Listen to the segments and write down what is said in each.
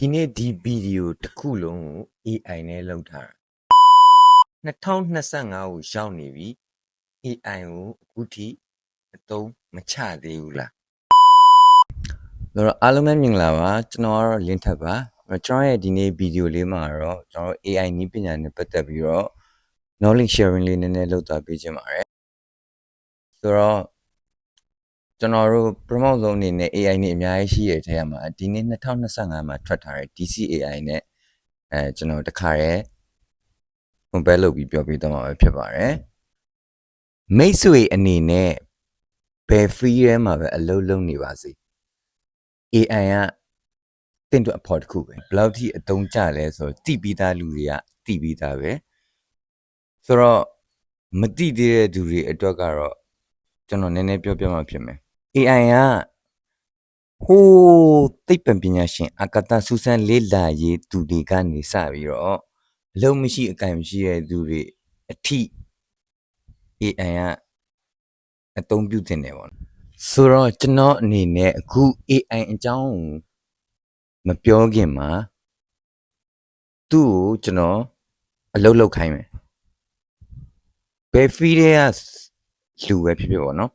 ဒီနေ့ဒီဗီဒီယိုတစ်ခုလုံးကို AI နဲ့လုပ်ထားတာ2025ကိုရောက်နေပြီ AI ကိုအခုထိအသုံးမချသေးဘူးလားဆိုတော့အားလုံးပဲမင်္ဂလာပါကျွန်တော်ကတော့လင်းထက်ပါအဲ့တော့ကျွန်တော်ရဲ့ဒီနေ့ဗီဒီယိုလေးမှာတော့ကျွန်တော်တို့ AI နည်းပညာနဲ့ပတ်သက်ပြီးတော့ knowledge sharing လေးနည်းနည်းလုပ်သွားပေးခြင်းပါတယ်ဆိုတော့ ကျွန်တော်တို့ပထမဆုံးအနေနဲ့ AI နဲ့အများကြီးရှိရတဲ့ထဲမှာဒီနေ့2025မှာထွက်ထားတဲ့ DCAI နဲ့အဲကျွန်တော်တခါရဲ compare လုပ်ပြီးပြောပြသွားမှာပဲဖြစ်ပါတယ်မိတ်ဆွေအနေနဲ့ဘယ် free ထဲမှာပဲအလုပ်လုပ်နေပါစေ AI ကတင့်အတွက်အဖို့တစ်ခုပဲဘယ်လောက်ထိအသုံးကျလဲဆိုတော့တိပြီးသားလူတွေကတိပြီးသားပဲဆိုတော့မတိသေးတဲ့သူတွေအတွက်ကတော့ကျွန်တော်နည်းနည်းပြောပြမှာဖြစ်မယ် AI ကဟိုးသိပ္ပံပညာရှင်အကတဆူဆန်လေးလာရေးသူတွေကနေစပြီးတော့အလုံးမရှိအကန့်မရှိတဲ့သူတွေအထိ AI ကအသုံးပြုတင်တယ်ပေါ့ဆိုတော့ကျွန်တော်အနေနဲ့အခု AI အကြောင်းကိုမပြောခင်မှာသူ့ကိုကျွန်တော်အလုပ်လုပ်ခိုင်းမယ်ဘယ် free တွေကလူပဲဖြစ်ဖြစ်ပေါ့နော်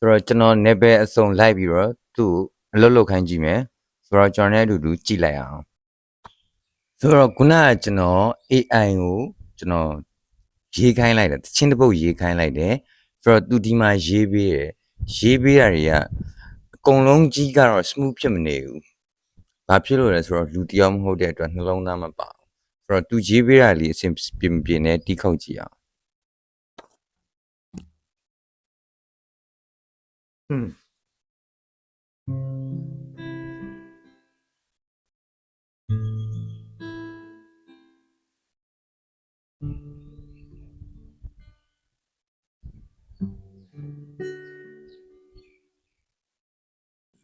ဆိုတော့ကျွန်တော် ne ပဲအစုံလိုက်ပြီးတော့သူ့ကိုအလုပ်လုပ်ခိုင်းကြည့်မယ်ဆိုတော့ကျွန်တော်နဲ့အတူတူကြည့်လိုက်အောင်ဆိုတော့ခုနကကျွန်တော် AI ကိုကျွန်တော်ရေးခိုင်းလိုက်တယ်တချင်းတစ်ပုတ်ရေးခိုင်းလိုက်တယ်ဆိုတော့သူဒီမှာရေးပေးတယ်ရေးပေးတာတွေကအကုန်လုံးကြီးကတော့ smooth ဖြစ်မနေဘူးဘာဖြစ်လို့လဲဆိုတော့လူတစ်ယောက်မဟုတ်တဲ့အတွက်နှလုံးသားမပါဘူးဆိုတော့သူရေးပေးတာလေးအဆင်ပြေမပြေနဲ့တီးခေါက်ကြည့်အောင် ဟွန်း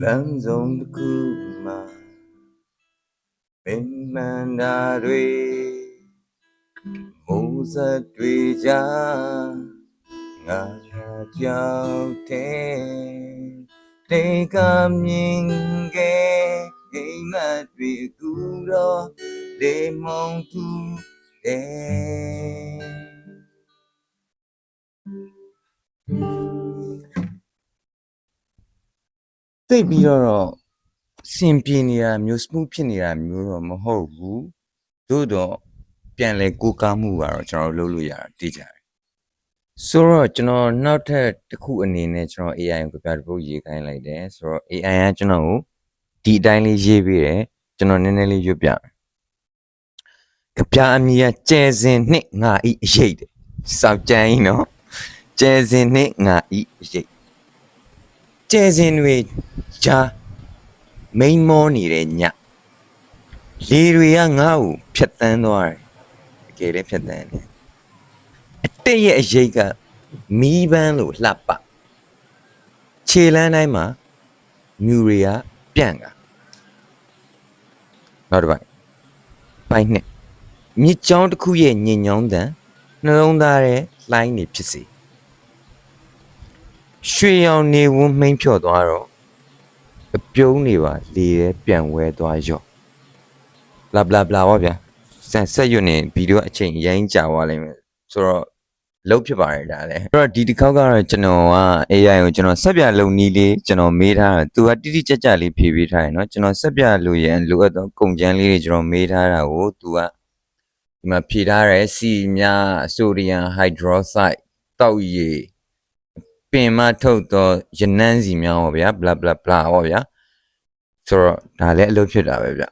လမ်းဆုံးတစ်ခုမှာပင်မန္တာတွေမိုးစက်တွေကြား ငါကြောက်တဲ့တေကမြင်ခဲ့အိမ်မက်တွေကူတော့လေမုံသူတဲ့သိပ်ပြီးတော့စင်ပြေနေတာမျိုး smooth ဖြစ်နေတာမျိုးတော့မဟုတ်ဘူးသို့တော့ပြန်လဲကိုးကားမှုကတော့ကျွန်တော်တို့လုပ်လို့ရတာသိကြတယ် ဆိုတော့ကျွန်တော်နောက်ထပ်တစ်ခုအနေနဲ့ကျွန်တော် AI ကိုကြပြတစ်ပုတ်ရေးခိုင်းလိုက်တယ်ဆိုတော့ AI ကကျွန်တော်ကိုဒီအတိုင်းလေးရေးပေးတယ်ကျွန်တော်နည်းနည်းလေးရွတ်ပြမယ်ကြပြအမီကကျဲစင်နှစ်ငါဤအရေးတဲ့စောက်ကြိုင်းနော်ကျဲစင်နှစ်ငါဤအရေးကျဲစင်တွေဂျာမိန်မောနေတဲ့ညလေတွေကငါ့ကိုဖြတ်တန်းသွားတယ်တကယ်လည်းဖြတ်တန်းတယ်အ တက်ရဲ့အရေးကမီးပန်းလို့လှပခြေလန်းတိုင်းမှာမြူတွေကပြန့်ကနောက်တစ်ပိုက်ပိုင်းနှစ်မြစ်ကြောင်းတစ်ခုရဲ့ညင်ညောင်းတန်နှလုံးသားရဲ့လှိုင်းနေဖြစ်စေရွှေရောင်နေဝန်းမှိမ့်ဖြော့သွားတော့အပြုံးနေပါလေရဲပြန်ဝဲသွားရော့ဘလာဘလာဘလာပါဗျာဆက်ဆက်ရွနေဗီဒီယိုအချိန်အရင်ကြာသွားလိမ့်မယ်ဆိုတော့ လုံးဖြစ်ပါတယ်ဒါလည်းအဲ့တော့ဒီတစ်ခေါက်ကတော့ကျွန်တော်က AI ကိုကျွန်တော်ဆက်ပြလုံနီးလေးကျွန်တော်မေးထားတာသူကတိတိကျကျလေးဖြေပေးထားတယ်เนาะကျွန်တော်ဆက်ပြလို့ရန်လိုအပ်သောကုန်ကျန်းလေးတွေကျွန်တော်မေးထားတာကိုသူကဒီမှာဖြေထားတယ်စီများဆိုဒီယမ်ဟိုက်ဒရိုဆိုက်တောက်ရည်ပင်မထုတ်သောရနန်းစီများဟောဗျာဘလာဘလာဘလာဟောဗျာ ဆိုတော့ဒါလည်းအလုပ်ဖြစ်တာပဲဗျ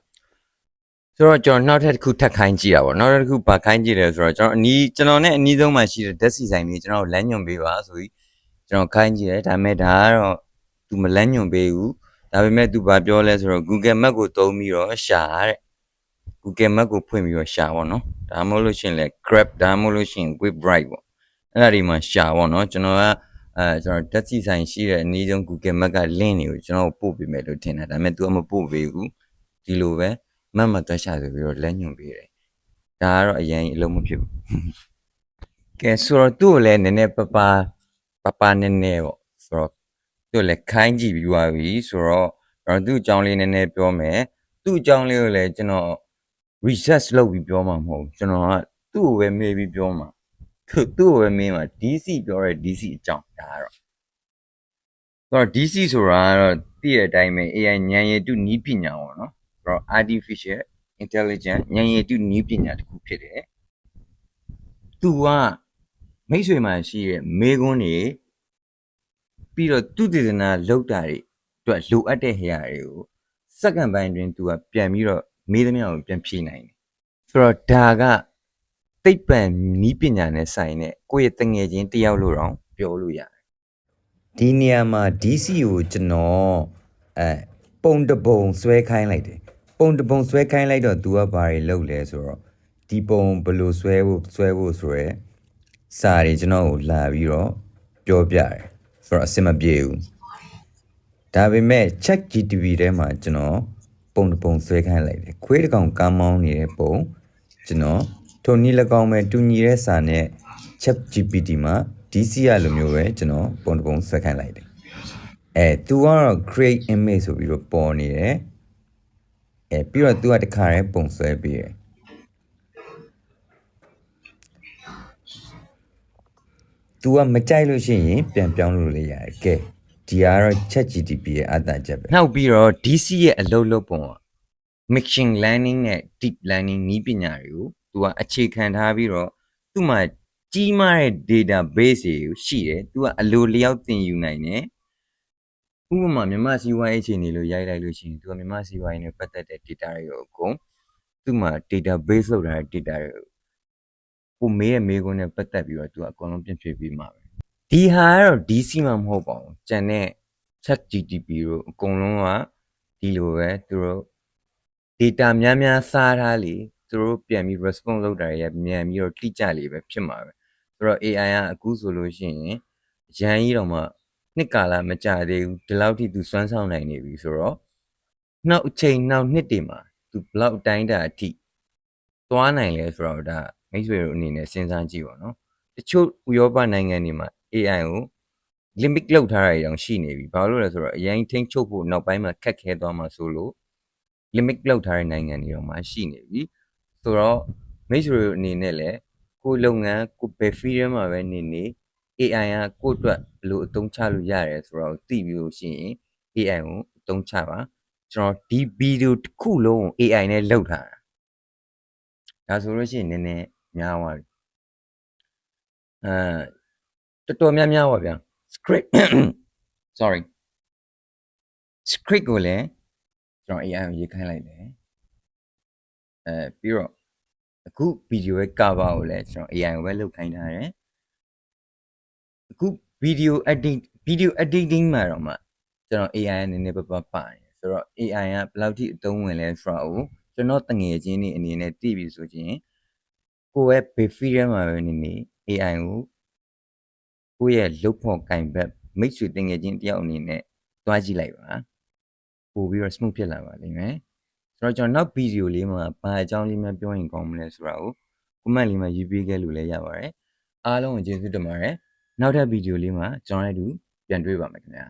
ဆိုတော့ကျွန်တော်နောက်ထပ်တစ်ခုထပ်ခိုင်းကြည့်တာပေါ့နောက်ထပ်တစ်ခုဘာခိုင်းကြည့်လဲဆိုတော့ကျွန်တော်အနီးကျွန်တော်နဲ့အနီးဆုံးမှာရှိတဲ့ဓာတ်ဆီဆိုင်လေးကျွန်တော်လမ်းညွှန်ပေးပါဆိုပြီးကျွန်တော်ခိုင်းကြည့်တယ်ဒါပေမဲ့ဒါကတော့သူမလမ်းညွှန်ပေးဘူးဒါပေမဲ့သူဘာပြောလဲဆိုတော့ Google Map ကိုသုံးပြီးတော့ရှာတဲ့ Google Map ကိုဖွင့်ပြီးတော့ရှာပေါ့နော်ဒါမှမဟုတ်လို့ရှင်လဲ Grab ဒါမှမဟုတ်လို့ရှင် Quick Ride ပေါ့အဲ့ဒါဒီမှာရှာပေါ့နော်ကျွန်တော်ကအဲကျွန်တော်ဓာတ်ဆီဆိုင်ရှိတဲ့အနည်းဆုံး Google Map က link တွေကိုကျွန်တော်ပို့ပေးမယ်လို့ထင်တာဒါပေမဲ့ तू ကမပို့ပေးဘူးဒီလိုပဲ မတ်မတ်တက်ရှာဆိုပြီးတော့လက်ညွန်ပေးတယ်ဒါကတော့အရင်အလုံးမဖြစ်ဘူးကဲဆိုတော့သူ့ကိုလည်းနည်းနည်းပပပပနည်းနည်းပေါ့ဆိုတော့သူ့ကိုလည်းခိုင်းကြည့်ပြီးသွားပြီဆိုတော့ကျွန်တော်သူ့အကြောင်းလေးနည်းနည်းပြောမယ်သူ့အကြောင်းလေးကိုလည်းကျွန်တော် research လုပ်ပြီးပြောမှာမဟုတ်ဘူးကျွန်တော်ကသူ့ကိုပဲမေးပြီးပြောမှာသူသူ့ကိုပဲမေးမှာ DC ပြောတဲ့ DC အကြောင်းဒါကတော့ဆိုတော့ DC ဆိုတာကတော့သိတဲ့အတိုင်းပဲ AI ဉာဏ်ရည်တုနည်းပညာပေါ့နော်ဆို တော့ artificial intelligence ဉာဏ်ရည်တုနည်းပညာတစ်ခုဖြစ်တယ်သူကမိတ်ဆွေမှာရှိတဲ့မေကွန်းတွေပြီးတော့သူတည်နာလောက်တာတွေအတွက်လိုအပ်တဲ့ဟရာတွေကိုစက္ကန့်ပိုင်းတွင်သူကပြန်ပြီးတော့မေးသမျှကိုပြန်ဖြေနိုင်တယ်ဆိုတော့ဒါကသိပ္ပံနည်းပညာနဲ့ဆိုင်တဲ့ကိုယ့်ရဲ့တငယ်ချင်းတယောက်လို့တော့ပြောလို့ရတယ်ဒီနေရာမှာ DC ကိုကျွန်တော်အဲပုံတပုံဆွဲခိုင်းလိုက်တယ် ပုံတပုံဆွဲခိုင်းလိုက်တော့ तू ကဘာတွေလုပ်လဲဆိုတော့ဒီပုံဘယ်လိုဆွဲဖို့ဆွဲဖို့ဆိုရဲစာတွေကျွန်တော်ကိုလာပြီးတော့ပြောပြတယ်ဆိုတော့အဆင်မပြေဘူးဒါပေမဲ့ check GTV ထဲမှာကျွန်တော်ပုံတပုံဆွဲခိုင်းလိုက်တယ်ခွေးတစ်ကောင်ကမ်းမောင်းနေတဲ့ပုံကျွန်တော်ထုံနည်း၎င်းပဲတူညီတဲ့စာနဲ့ chat GPT မှာ DC ရလိုမျိုးပဲကျွန်တော်ပုံတပုံဆွဲခိုင်းလိုက်တယ်အဲ तू ကတော့ create image ဆိုပြီးတော့ပေါ်နေတယ် အဲပြီးတော့ तू ကတခါတည်းပုံဆွဲပေးတယ် तू ကမကြိုက်လို့ရှိရင်ပြန်ပြောင်းလို့လည်းရတယ်ကဲဒီကတော့ chat GTP ရဲ့အတားချက်ပဲနောက်ပြီးတော့ DC ရဲ့အလုပ်လုပ်ပုံက machine learning နဲ့ deep learning နည်းပညာတွေကိုသူကအခြေခံထားပြီးတော့သူ့မှာကြီးမားတဲ့ database တွေရှိတယ်သူကအလိုလျောက်သင်ယူနိုင်တယ် ဥပမာမြန်မာစီးပွားရေးအခြေအနေလို့ရိုက်လိုက်လို့ရှိရင်သူကမြန်မာစီးပွားရေးနဲ့ပတ်သက်တဲ့ data တွေကိုအကုန်သူ့မှာ database လောက်ထားတဲ့ data တွေကိုကိုမေးရဲ့မေးခွန်းနဲ့ပတ်သက်ပြီးတော့သူကအကုန်လုံးပြင်ဖြေပြီးမှာပဲဒီဟာကတော့ DC မှာမဟုတ်ပါဘူးကျန်တဲ့ chat GTP တို့အကုန်လုံးကဒီလိုပဲသူတို့ data များများစားထားလေသူတို့ပြန်ပြီး response လုပ်တာတွေမြန်ပြီးတော့တိကျလေပဲဖြစ်မှာပဲဆိုတော့ AI ကအခုဆိုလို့ရှိရင်ရန်ကြီးတော့မှ နှစ်ကာလမကြသေးဘူးဒီလောက်ထိသူစွမ်းဆောင်နိုင်နေပြီဆိုတော့နောက်အချိန်နောက်နှစ်တွေမှာသူဘလောက်အတိုင်းတာအထိသွားနိုင်လဲဆိုတော့ဒါမိတ်ဆွေတို့အနေနဲ့စဉ်းစားကြည့်ပါနော်တချို့ဥရောပနိုင်ငံတွေမှာ AI ကို limit လောက်ထားတာတွေတောင်ရှိနေပြီဘာလို့လဲဆိုတော့အရင်ထိန်းချုပ်ဖို့နောက်ပိုင်းမှာခက်ခဲသွားမှာဆိုလို့ limit လောက်ထားတဲ့နိုင်ငံတွေတော့မှရှိနေပြီဆိုတော့မိတ်ဆွေတို့အနေနဲ့လည်းကိုယ်လုပ်ငန်းကိုယ်ပဲ freedom မှာပဲနေနေ AI ကကိုယ့်အတွက်ဘယ်လိုအသုံးချလို့ရတယ်ဆိုတော့သိပြီးလို့ရှိရင် AI ကိုအသုံးချပါကျွန်တော်ဒီဗီဒီယိုတစ်ခုလုံးကို AI နဲ့လုပ်ထားတာဒါဆိုလို့ရှိရင်နည်းနည်းများသွားပြီအဲတော်တော်များများပါဗျာ script sorry script ကိုလည်းကျွန်တော် AI ကိုရေးခိုင်းလိုက်တယ်အဲပြီးတော့အခုဗီဒီယိုရဲ့ cover ကိုလည်းကျွန်တော် AI ကိုပဲလုပ်ခိုင်းထားတယ် အခု video editing video editing မှာတော့မှကျွန်တော် AI ကနည်းနည်းပပပါတယ်ဆိုတော့ AI ကဘယ်လောက်ထိအသုံးဝင်လဲဆိုတော့ကျွန်တော်တငယ်ချင်းတွေအနေနဲ့သိပြီဆိုချင်းကိုယ့်ရဲ့ big freedom မှာပဲနေနေ AI ကိုကိုယ့်ရဲ့လုပ်ဖို့ကင်ဘက်မိတ်ဆွေတငယ်ချင်းတယောက်အနေနဲ့တွားကြည့်လိုက်ပါပို့ပြီးတော့ smooth ဖြစ်လာပါလိမ့်မယ်ဆိုတော့ကျွန်တော်နောက်ဗီဒီယိုလေးမှာဘာအကြောင်းလေးများပြောရင်ကောင်းမလဲဆိုတာကို comment လေးမှာရေးပေးခဲ့လို့လည်းရပါတယ်အားလုံးကိုကျေးဇူးတင်ပါတယ် နောက်ထပ်ဗီဒီယိုလေးမှာကျွန်တော်တို့ပြန်တွေ့ပါမယ်ခင်ဗျာ